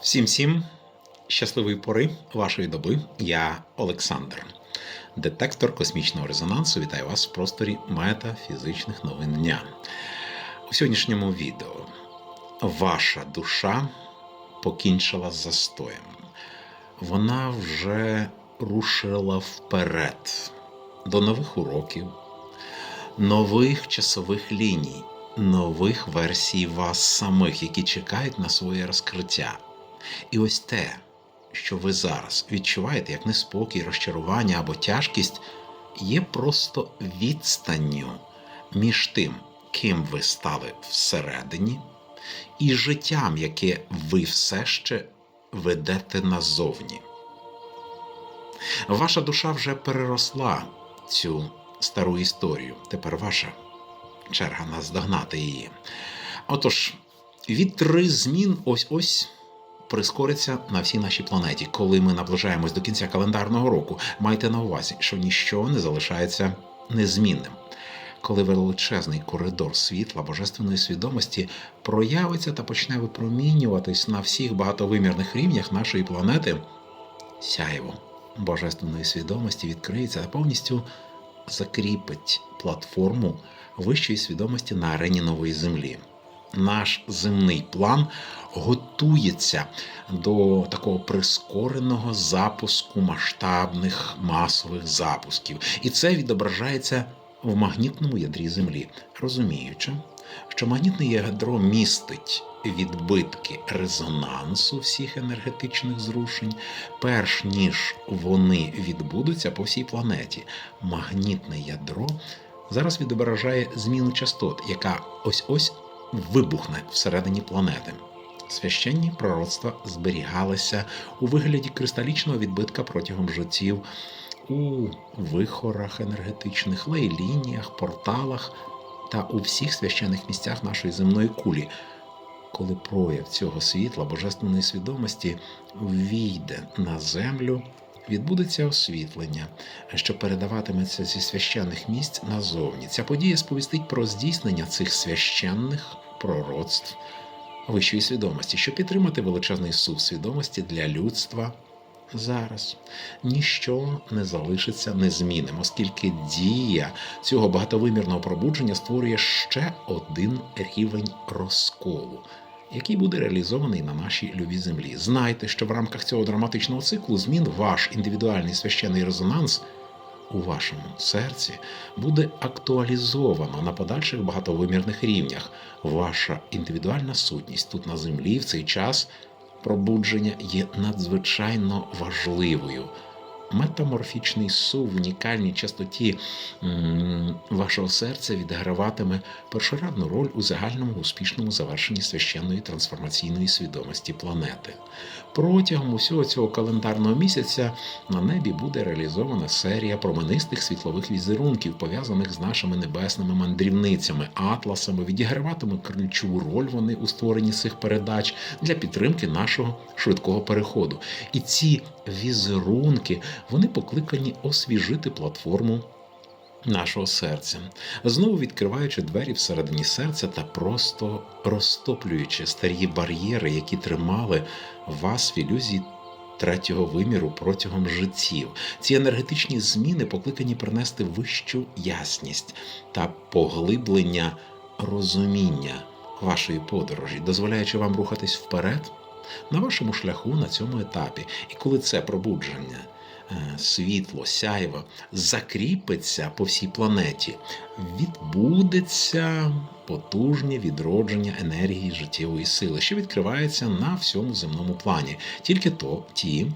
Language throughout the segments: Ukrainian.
Всім всім щасливої пори вашої доби. Я Олександр, детектор космічного резонансу. Вітаю вас в просторі метафізичних новин дня. У сьогоднішньому відео ваша душа покінчила з застоєм. Вона вже рушила вперед до нових уроків, нових часових ліній, нових версій вас самих, які чекають на своє розкриття. І ось те, що ви зараз відчуваєте як неспокій, розчарування або тяжкість, є просто відстанню між тим, ким ви стали всередині, і життям, яке ви все ще ведете назовні. Ваша душа вже переросла цю стару історію. Тепер ваша черга наздогнати її. Отож, вітри змін ось ось прискориться на всій нашій планеті. Коли ми наближаємось до кінця календарного року, майте на увазі, що ніщо не залишається незмінним. Коли величезний коридор світла божественної свідомості проявиться та почне випромінюватись на всіх багатовимірних рівнях нашої планети, сяєво божественної свідомості відкриється та повністю закріпить платформу вищої свідомості на арені нової землі. Наш земний план готується до такого прискореного запуску масштабних масових запусків, і це відображається в магнітному ядрі Землі, розуміючи, що магнітне ядро містить відбитки резонансу всіх енергетичних зрушень, перш ніж вони відбудуться по всій планеті. Магнітне ядро зараз відображає зміну частот, яка ось ось вибухне всередині планети. Священні пророцтва зберігалися у вигляді кристалічного відбитка протягом життів у вихорах енергетичних, лейлініях, порталах та у всіх священних місцях нашої земної кулі. Коли прояв цього світла божественної свідомості війде на землю, відбудеться освітлення, що передаватиметься зі священних місць назовні. Ця подія сповістить про здійснення цих священних пророцтв вищої свідомості, щоб підтримати величезний сув свідомості для людства зараз. Ніщо не залишиться незмінним, оскільки дія цього багатовимірного пробудження створює ще один рівень розколу. Який буде реалізований на нашій любій землі. Знайте, що в рамках цього драматичного циклу змін ваш індивідуальний священний резонанс у вашому серці буде актуалізовано на подальших багатовимірних рівнях. Ваша індивідуальна сутність тут на землі в цей час пробудження є надзвичайно важливою. Метаморфічний сув в унікальній частоті вашого серця відіграватиме першорадну роль у загальному успішному завершенні священної трансформаційної свідомості планети. Протягом усього цього календарного місяця на небі буде реалізована серія променистих світлових візерунків, пов'язаних з нашими небесними мандрівницями, атласами, відіграватимуть ключову роль вони у створенні цих передач для підтримки нашого швидкого переходу. І ці візерунки вони покликані освіжити платформу. Нашого серця, знову відкриваючи двері всередині серця та просто розтоплюючи старі бар'єри, які тримали вас в ілюзії третього виміру протягом життів. Ці енергетичні зміни покликані принести вищу ясність та поглиблення розуміння вашої подорожі, дозволяючи вам рухатись вперед на вашому шляху на цьому етапі. І коли це пробудження. е, Світло, сяйво закріпиться по всій планеті, відбудеться потужне відродження енергії життєвої сили, що відкривається на всьому земному плані. Тільки то ті,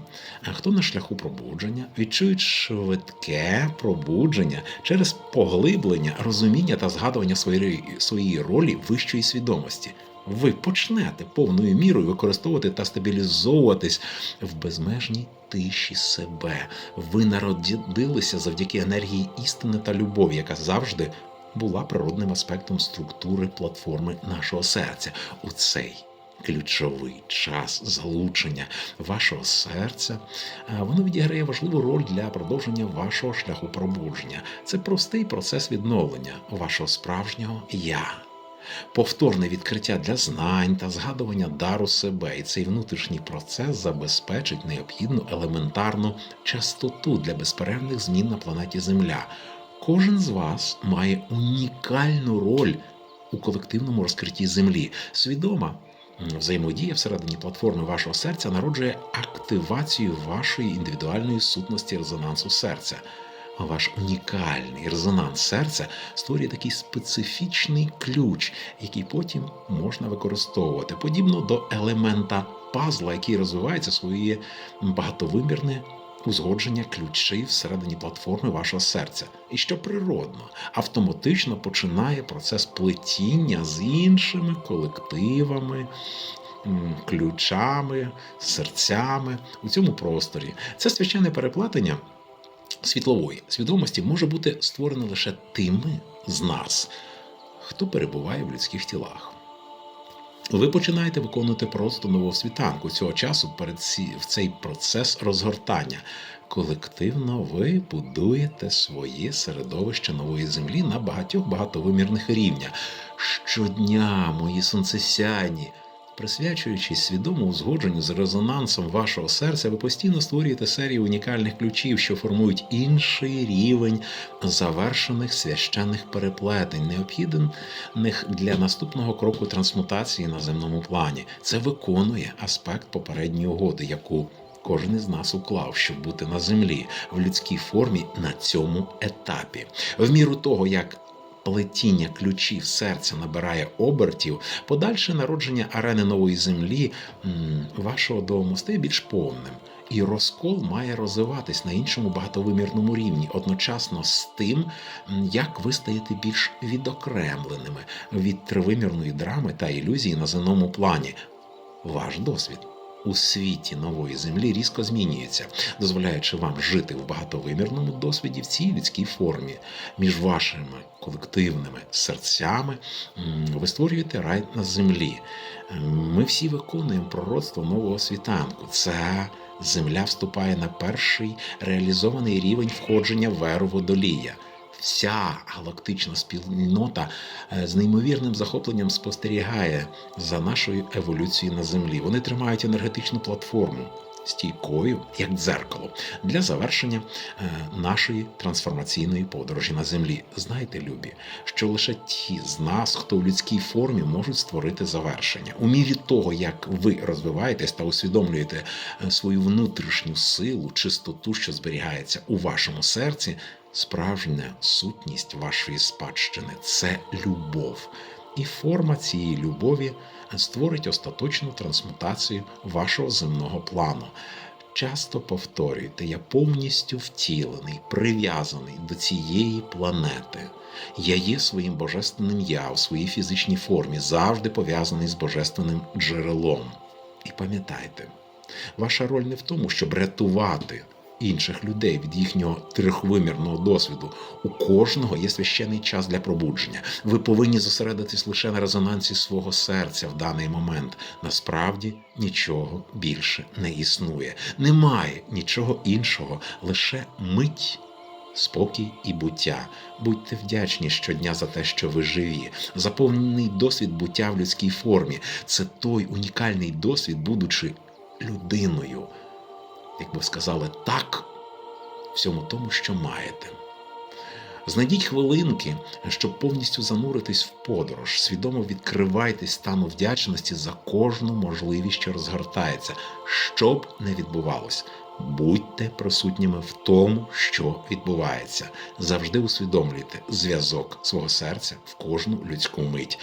хто на шляху пробудження, відчують швидке пробудження через поглиблення, розуміння та згадування своєї, своєї ролі вищої свідомості. Ви почнете повною мірою використовувати та стабілізовуватись в безмежній тиші себе. Ви народилися завдяки енергії істини та любові, яка завжди була природним аспектом структури платформи нашого серця. У цей ключовий час залучення вашого серця, е, воно відіграє важливу роль для продовження вашого шляху пробудження. Це простий процес відновлення вашого справжнього я. Повторне відкриття для знань та згадування дару себе. І цей внутрішній процес забезпечить необхідну елементарну частоту для безперервних змін на планеті Земля. Кожен з вас має унікальну роль у колективному розкритті Землі. Свідома взаємодія всередині платформи вашого серця народжує активацію вашої індивідуальної сутності резонансу серця. Ваш унікальний резонанс серця створює такий специфічний ключ, який потім можна використовувати, подібно до елемента пазла, який розвивається своє багатовимірне узгодження ключів всередині платформи вашого серця. І що природно, автоматично починає процес плетіння з іншими колективами. Ключами, серцями у цьому просторі. Це священне переплетення світлової свідомості може бути створене лише тими з нас, хто перебуває в людських тілах. Ви починаєте виконувати просто нову світанку цього часу перед ці, в цей процес розгортання. Колективно ви будуєте своє середовище нової землі на багатьох багатовимірних рівнях. Щодня, мої сонцесяйні, Присвячуючись свідомому узгодженню з резонансом вашого серця, ви постійно створюєте серію унікальних ключів, що формують інший рівень завершених священних переплетень, необхідних для наступного кроку трансмутації на земному плані. Це виконує аспект попередньої угоди, яку кожен із нас уклав, щоб бути на землі в людській формі на цьому етапі. В міру того, як плетіння ключів серця набирає обертів, подальше народження арени нової землі вашого дому стає більш повним. І розкол має розвиватись на іншому багатовимірному рівні, одночасно з тим, як ви стаєте більш відокремленими від тривимірної драми та ілюзії на земному плані. Ваш досвід у світі нової землі різко змінюється, дозволяючи вам жити в багатовимірному досвіді в цій людській формі. Між вашими колективними серцями ви створюєте рай на землі. Ми всі виконуємо пророцтво нового світанку. Це земля вступає на перший реалізований рівень входження в еру водолія. Вся галактична спільнота е, з неймовірним захопленням спостерігає за нашою еволюцією на землі. Вони тримають енергетичну платформу стійкою, як дзеркало, для завершення е, нашої трансформаційної подорожі на землі. Знайте, любі, що лише ті з нас, хто в людській формі, можуть створити завершення. У мірі того, як ви розвиваєтесь та усвідомлюєте е, свою внутрішню силу, чистоту, що зберігається у вашому серці. Справжня сутність вашої спадщини це любов. І форма цієї любові створить остаточну трансмутацію вашого земного плану. Часто повторюйте, я повністю втілений, прив'язаний до цієї планети. Я є своїм божественним я у своїй фізичній формі, завжди пов'язаний з божественним джерелом. І пам'ятайте, ваша роль не в тому, щоб рятувати інших людей від їхнього трьохвимірного досвіду. У кожного є священний час для пробудження. Ви повинні зосередитись лише на резонансі свого серця в даний момент. Насправді нічого більше не існує. Немає нічого іншого, лише мить. Спокій і буття. Будьте вдячні щодня за те, що ви живі. Заповнений досвід буття в людській формі. Це той унікальний досвід, будучи людиною як ви сказали, так всьому тому, що маєте. Знайдіть хвилинки, щоб повністю зануритись в подорож, свідомо відкривайтесь стану вдячності за кожну можливість, що розгортається, що б не відбувалось. Будьте присутніми в тому, що відбувається. Завжди усвідомлюйте зв'язок свого серця в кожну людську мить.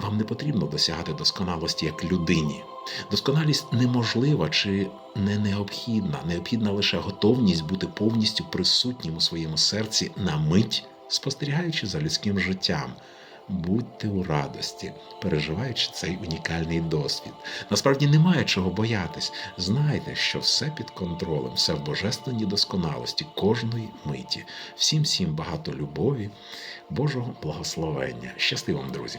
Вам не потрібно досягати досконалості як людині. Досконалість неможлива чи не необхідна. Необхідна лише готовність бути повністю присутнім у своєму серці на мить, спостерігаючи за людським життям. Будьте у радості, переживаючи цей унікальний досвід. Насправді немає чого боятись. Знайте, що все під контролем, все в божественній досконалості кожної миті. Всім всім багато любові, Божого благословення. Щасти вам, друзі!